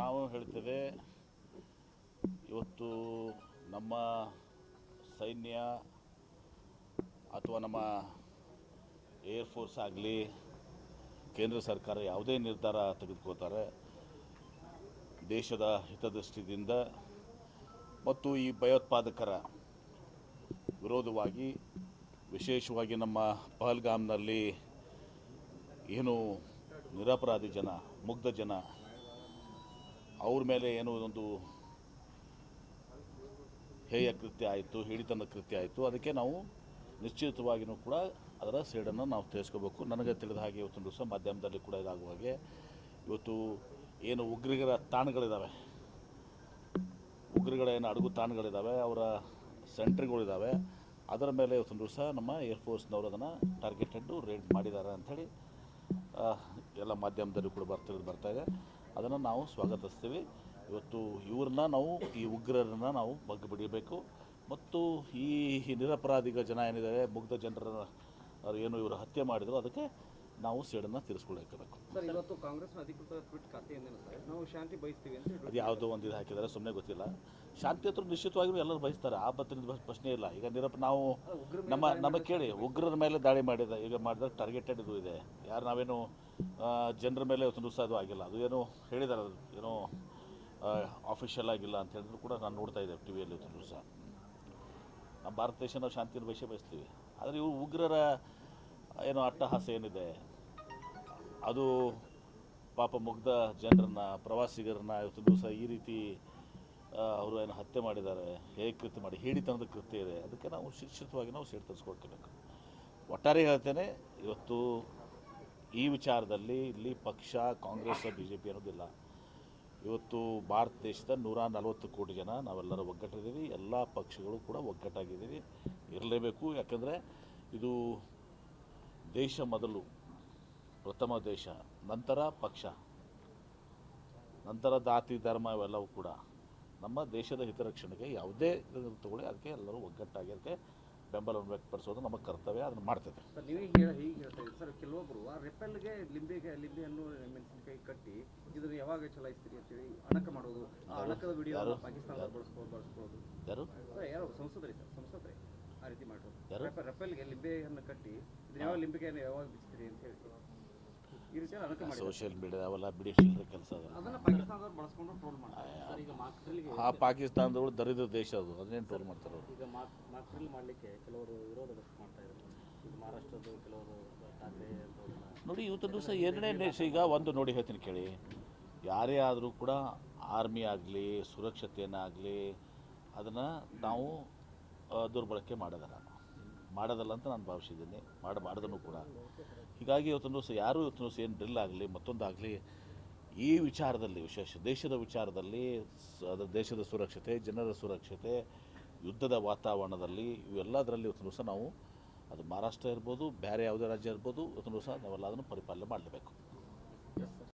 ನಾವು ಹೇಳ್ತೇವೆ, ಇವತ್ತು ನಮ್ಮ ಸೈನ್ಯ ಅಥವಾ ನಮ್ಮ ಏರ್ಫೋರ್ಸ್ ಆಗಲಿ, ಕೇಂದ್ರ ಸರ್ಕಾರ ಯಾವುದೇ ನಿರ್ಧಾರ ತೆಗೆದುಕೊಳ್ತಾರೆ, ದೇಶದ ಹಿತದೃಷ್ಟಿಯಿಂದ ಮತ್ತು ಈ ಭಯೋತ್ಪಾದಕರ ವಿರೋಧವಾಗಿ, ವಿಶೇಷವಾಗಿ ನಮ್ಮ ಪಹಲ್ಗಾಮ್ನಲ್ಲಿ ಏನು ನಿರಪರಾಧಿ ಜನ, ಮುಗ್ಧ ಜನ ಅವ್ರ ಮೇಲೆ ಏನು ಒಂದು ಹೇಯ ಕೃತ್ಯ ಆಯಿತು, ಹಿಡಿತನ ಕೃತ್ಯ ಆಯಿತು. ಅದಕ್ಕೆ ನಾವು ನಿಶ್ಚಿತವಾಗಿಯೂ ಕೂಡ ಅದರ ಸೇಡನ್ನು ನಾವು ತಿಳಿಸ್ಕೋಬೇಕು. ನನಗೆ ತಿಳಿದ ಹಾಗೆ ಇವತ್ತೊಂದು ದಿವಸ ಮಾಧ್ಯಮದಲ್ಲಿ ಕೂಡ ಇದಾಗುವ ಹಾಗೆ ಇವತ್ತು ಏನು ಉಗ್ರಿಗರ ತಾಣಗಳಿದ್ದಾವೆ ಉಗ್ರಗಳ ಏನು ಅಡುಗು ತಾಣಗಳಿದ್ದಾವೆ ಅವರ ಸೆಂಟ್ರ್ಗಳಿದ್ದಾವೆ ಅದರ ಮೇಲೆ ಇವತ್ತೊಂದು ದಿವಸ ನಮ್ಮ ಏರ್ಫೋರ್ಸ್ನವರು ಅದನ್ನು ಟಾರ್ಗೆಟೆಡ್ಡು ರೇಡ್ ಮಾಡಿದ್ದಾರೆ ಅಂಥೇಳಿ ಎಲ್ಲ ಮಾಧ್ಯಮದಲ್ಲಿ ಕೂಡ ಬರ್ತಿರೋದು ಬರ್ತಾ ಇದೆ. ಅದನ್ನು ನಾವು ಸ್ವಾಗತಿಸ್ತೀವಿ. ಇವತ್ತು ಇವ್ರನ್ನ ನಾವು, ಈ ಉಗ್ರರನ್ನ ನಾವು ಬಗ್ಗೆ ಬಿಡಬೇಕು. ಮತ್ತು ಈ ನಿರಪರಾಧಿಗ ಜನ ಏನಿದ್ದಾರೆ, ಮುಗ್ಧ ಜನರ ಅವ್ರು ಏನು ಇವರು ಹತ್ಯೆ ಮಾಡಿದ್ರು, ಅದಕ್ಕೆ ನಾವು ಸೇಡನ್ನು ತೀರಿಸ್ಕೊಳ್ಬೇಕು ಸರ್ ಇವತ್ತು ಕಾಂಗ್ರೆಸ್ನ ಅಧಿಕೃತ ಟ್ವೀಟ್ ಖಾತೆಯಿಂದೇನು ಸರ್ ನಾವು ಶಾಂತಿ ಬಯಸ್ತೀವಿ ಅಂತ ಅದು ಯಾವುದೋ ಒಂದು ಇದು ಹಾಕಿದ್ದಾರೆ ಸುಮ್ಮನೆ ಗೊತ್ತಿಲ್ಲ. ಶಾಂತಿ ಹತ್ರ ನಿಶ್ಚಿತವಾಗಿಯೂ ಎಲ್ಲರೂ ಬಯಸ್ತಾರೆ ಆ ಬತ್ತಿನ ಪ್ರಶ್ನೆ ಇಲ್ಲ. ಈಗ ನೀರಪ್ಪ ನಾವು ನಮ್ಮ ನಮಗೆ ಕೇಳಿ ಉಗ್ರರ ಮೇಲೆ ದಾಳಿ ಮಾಡಿದ ಈಗ ಮಾಡಿದಾಗ ಟಾರ್ಗೆಟೆಡ್ ಇದು ಇದೆ. ಯಾರು ನಾವೇನು ಜನರ ಮೇಲೆ ದಿವಸ ಅದು ಆಗಿಲ್ಲ. ಅದು ಏನು ಹೇಳಿದ್ದಾರೆ ಅದು ಏನೋ ಆಫಿಷಿಯಲ್ ಆಗಿಲ್ಲ ಅಂತ ಹೇಳಿದ್ರು ಕೂಡ ನಾನು ನೋಡ್ತಾ ಇದ್ದೆ ಟಿ ವಿಯಲ್ಲಿ ದಿವಸ ನಮ್ಮ ಭಾರತ ದೇಶ ನಾವು ಶಾಂತಿಯನ್ನು ಬಯಸೇ ಬಯಸ್ತೀವಿ. ಆದರೆ ಇವು ಉಗ್ರರ ಏನೋ ಅಟ್ಟಹಾಸ ಏನಿದೆ? ಅದು ಪಾಪ ಮುಗ್ಧ ಜನರನ್ನ, ಪ್ರವಾಸಿಗರನ್ನ ಇವತ್ತು ದಿವಸ ಈ ರೀತಿ ಅವರು ಏನು ಹತ್ಯೆ ಮಾಡಿದ್ದಾರೆ. ಹೇಗೆ ಕೃತ್ಯ ಮಾಡಿ? ಹಿಡಿತನದ ಕೃತ್ಯ ಇದೆ. ಅದಕ್ಕೆ ನಾವು ಶಿಕ್ಷಿತವಾಗಿ ನಾವು ಸೇಡ್ ಒಟ್ಟಾರೆ ಹೇಳ್ತೇನೆ, ಇವತ್ತು ಈ ವಿಚಾರದಲ್ಲಿ ಇಲ್ಲಿ ಪಕ್ಷ, ಕಾಂಗ್ರೆಸ್ ಬಿ ಜೆ ಪಿ ಅನ್ನೋದಿಲ್ಲ. ಇವತ್ತು ಭಾರತ ದೇಶದ ನೂರ ನಲವತ್ತು ಕೋಟಿ ಜನ, ನಾವೆಲ್ಲರೂ ಒಗ್ಗಟ್ಟಿದ್ದೀವಿ. ಎಲ್ಲ ಪಕ್ಷಗಳು ಕೂಡ ಒಗ್ಗಟ್ಟಾಗಿದ್ದೀವಿ. ಇರಲೇಬೇಕು. ಯಾಕಂದರೆ ಇದು ದೇಶ ಮೊದಲು ಪ್ರಥಮ ದೇಶ ನಂತರ ಪಕ್ಷ. ನಂತರ ಜಾತಿ ಧರ್ಮ ಇವೆಲ್ಲವೂ ಕೂಡ ನಮ್ಮ ದೇಶದ ಹಿತರಕ್ಷಣೆಗೆ ಯಾವುದೇ ತಗೊಳ್ಳಿ ಅದಕ್ಕೆ ಎಲ್ಲರೂ ಒಗ್ಗಟ್ಟಾಗಿ ಅದಕ್ಕೆ ಬೆಂಬಲವನ್ನು ವ್ಯಕ್ತಪಡಿಸೋದು ನಮ್ಮ ಕರ್ತವ್ಯ ಅದನ್ನು ಮಾಡ್ತದೆ ಸರ್ ನೀವು ಹೀಗೆ ಹೀಗೆ ಹೇಳ್ತಾ ಇದ್ದೀರಿ. ಸರ್ ಕೆಲವೊಬ್ರು ಆ ರೆಪೆಲ್ಗೆ ಲಿಂಬೆಗೆ ಲಿಂಬೆಯನ್ನು ಮೆಣಸಿನಕಾಯಿ ಕಟ್ಟಿ ಇದನ್ನು ಯಾವಾಗ ಚಲಾಯಿಸ್ತೀರಿ ಅಂತೇಳಿ ಅಣಕ ಮಾಡೋದು ಆ ಅಣಕದ ವಿಡಿಯೋ ಯಾರು? ಪಾಕಿಸ್ತಾನದ ಬಳಸ್ಕೊಳ್ಳೋದು ಯಾರು? ಯಾರು? ಸಂಸದರಿ ಸರ್ ಸಂಸದರಿ. ರೆಪೆ- ರೆಪೆಲ್ಗೆ ಲಿಂಬೆಯನ್ನು ಕಟ್ಟಿ ಇದನ್ನ ಯಾವಾಗ ಲಿಂಬಿಕೆ ಯಾವಾಗ ಬಿಚ್ತೀರಿ ಅಂತ ಹೇಳಿ. ಈ ರೀತಿ ಅಣಕ ಮಾಡಿ ಸೋಷಿಯಲ್ ಮೀಡಿಯಾ ಅವೆಲ್ಲ ಬಿಡಿ ಕೆಲಸ ಅದು. ಅದನ್ನ ಪಾಕಿಸ್ತಾನದವ್ರು ಬಳಸ್ಕೊಂಡು ಟ್ರೋಲ್ ಮಾಡ್ತಾರೆ. ಈಗ ಮಾಕ್ರಿಲ್ಗೆ ಆ ಪಾಕಿಸ್ತಾನದವರು ದರಿದ್ರ ದೇಶ ಅದು ಅದನ್ನೇನು ಟ್ರೋಲ್ ಮಾಡ್ತಾರೆ ಅವರು? ಈಗ ಮಾಕ್ ಮಾಕ್ರಿಲ್ ಮಾಡಲಿಕ್ಕೆ ಕೆಲವರು ವಿರೋಧ ವ್ಯಕ್ತ ಮಾಡ್ತಾ ಇದ್ದಾರೆ ಈಗ ಮಹಾರಾಷ್ಟ್ರದ ಕೆಲವರು ಠಾಕ್ರೆ ನೋಡಿ ಇವತ್ತು ದಿವಸ ಎರಡನೇ ದೇಶ ಈಗ ಒಂದು ನೋಡಿ ಹೇಳ್ತೀನಿ ಕೇಳಿ. ಯಾರೇ ಆದರೂ ಕೂಡ ಆರ್ಮಿ ಆಗಲಿ ಸುರಕ್ಷತೆಯನ್ನಾಗಲಿ ಅದನ್ನು ನಾವು ದುರ್ಬಳಕೆ ಮಾಡೋದಲ್ಲ ಮಾಡೋದಲ್ಲ ಅಂತ ನಾನು ಭಾವಿಸಿದ್ದೀನಿ. ಮಾಡಿ ಮಾಡಿದನು ಕೂಡ. ಹೀಗಾಗಿ ಇವತ್ತೊಂದು ದಿವಸ ಯಾರು ಇವತ್ತೊಂದು ದಿವಸ ಏನು ಡ್ರಿಲ್ ಆಗಲಿ, ಮತ್ತೊಂದಾಗಲಿ ಈ ವಿಚಾರದಲ್ಲಿ, ವಿಶೇಷ ದೇಶದ ವಿಚಾರದಲ್ಲಿ ಅದರ ಅದು ದೇಶದ ಸುರಕ್ಷತೆ, ಜನರ ಸುರಕ್ಷತೆ, ಯುದ್ಧದ ವಾತಾವರಣದಲ್ಲಿ, ಇವೆಲ್ಲದರಲ್ಲಿ ಇವತ್ತು ದಿವಸ ನಾವು. ಅದು ಮಹಾರಾಷ್ಟ್ರ ಇರ್ಬೋದು, ಬೇರೆ ಯಾವುದೇ ರಾಜ್ಯ ಇರ್ಬೋದು, ಇವತ್ತು ದಿವಸ ನಾವೆಲ್ಲ ಅದನ್ನು ಪರಿಪಾಲನೆ ಮಾಡಲೇಬೇಕು.